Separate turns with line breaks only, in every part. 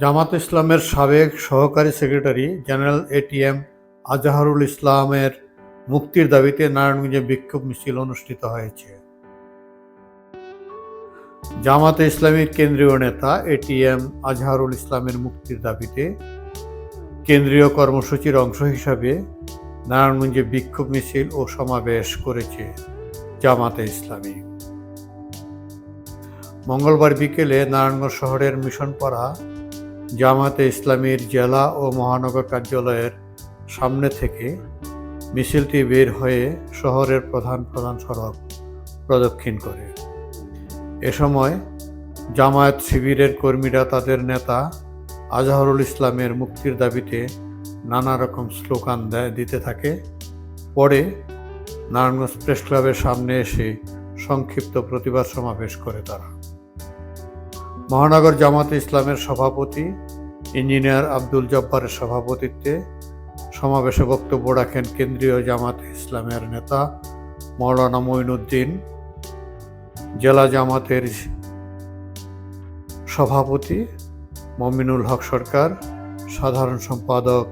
জামাত ইসলামের সাবেক সহকারী সেক্রেটারি জেনারেল এটিএম আজহারুল ইসলামের মুক্তির দাবিতে নারায়ণগঞ্জে বিক্ষোভ মিছিল অনুষ্ঠিত হয়েছে। জামাতে ইসলামীর কেন্দ্রীয় নেতা এটিএম আজহারুল ইসলামের মুক্তির দাবিতে কেন্দ্রীয় কর্মসূচির অংশ হিসাবে নারায়ণগঞ্জে বিক্ষোভ মিছিল ও সমাবেশ করেছে জামাতে ইসলামী। মঙ্গলবার বিকেলে নারায়ণগঞ্জ শহরের মিশনপাড়া জামাতে ইসলামীর জেলা ও মহানগর কার্যালয়ের সামনে থেকে মিছিলটি বের হয়ে শহরের প্রধান প্রধান সড়ক প্রদক্ষিণ করে। এ সময় জামায়াত শিবিরের কর্মীরা তাদের নেতা আজহারুল ইসলামের মুক্তির দাবিতে নানা রকম স্লোগান দেয়, দিতে থাকে। পরে নারায়ণগঞ্জ প্রেস ক্লাবের সামনে এসে সংক্ষিপ্ত প্রতিবাদ সমাবেশ করে তারা। মহানগর জামাতে ইসলামের সভাপতি, ইঞ্জিনিয়ার আব্দুল জব্বারের সভাপতিত্বে সমাবেশে বক্তব্য রাখেন কেন্দ্রীয় জামাতে ইসলামের নেতা মৌলানা মঈনুদ্দিন, জেলা জামাতের সভাপতি মমিনুল হক সরকার, সাধারণ সম্পাদক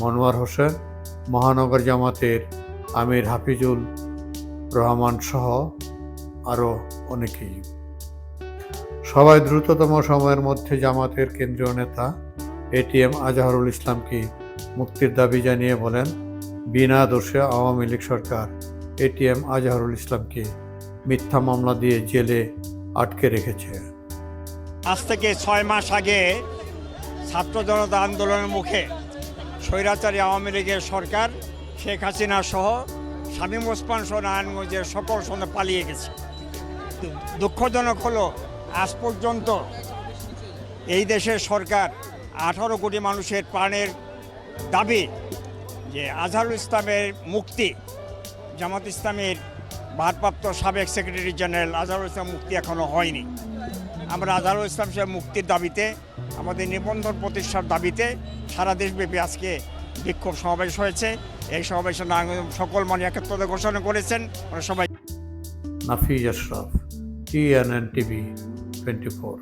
মনোয়ার হোসেন, মহানগর জামাতের আমির হাফিজুল রহমান সহ আরও অনেকেই। সবাই দ্রুততম সময়ের মধ্যে জামাতের কেন্দ্রীয় নেতা এটিএম আজহারুল ইসলামকে মুক্তির দাবি জানিয়ে বলেন, বিনা দোষে আওয়ামী লীগ সরকার এটিএম আজহারুল ইসলামকে মিথ্যা মামলা দিয়ে জেলে আটকে রেখেছে।
আজ থেকে ছয় মাস আগে ছাত্র জনতা আন্দোলনের মুখে স্বৈরাচারী আওয়ামী লীগের সরকার শেখ হাসিনা সহ শামীম ওসমান সহ নারায়ণগঞ্জের সকল সঙ্গে পালিয়ে গেছে। দুঃখজনক হলো আজ পর্যন্ত এই দেশের সরকার আঠারো কোটি মানুষের প্রাণের দাবি যে আজহারুল ইসলামের মুক্তি, জামাত ইসলামের ভারপ্রাপ্ত সাবেক সেক্রেটারি জেনারেল আজহারুল ইসলাম মুক্তি এখনও হয়নি। আমরা আজহারুল ইসলাম সাহেব মুক্তির দাবিতে, আমাদের নিবন্ধন প্রতিষ্ঠার দাবিতে সারা দেশব্যাপী আজকে বিক্ষোভ সমাবেশ হয়েছে। এই সমাবেশে সকল মানে একত্রতা ঘোষণা করেছেন। সবাই
Nafiz Ashraf TNN TV twenty four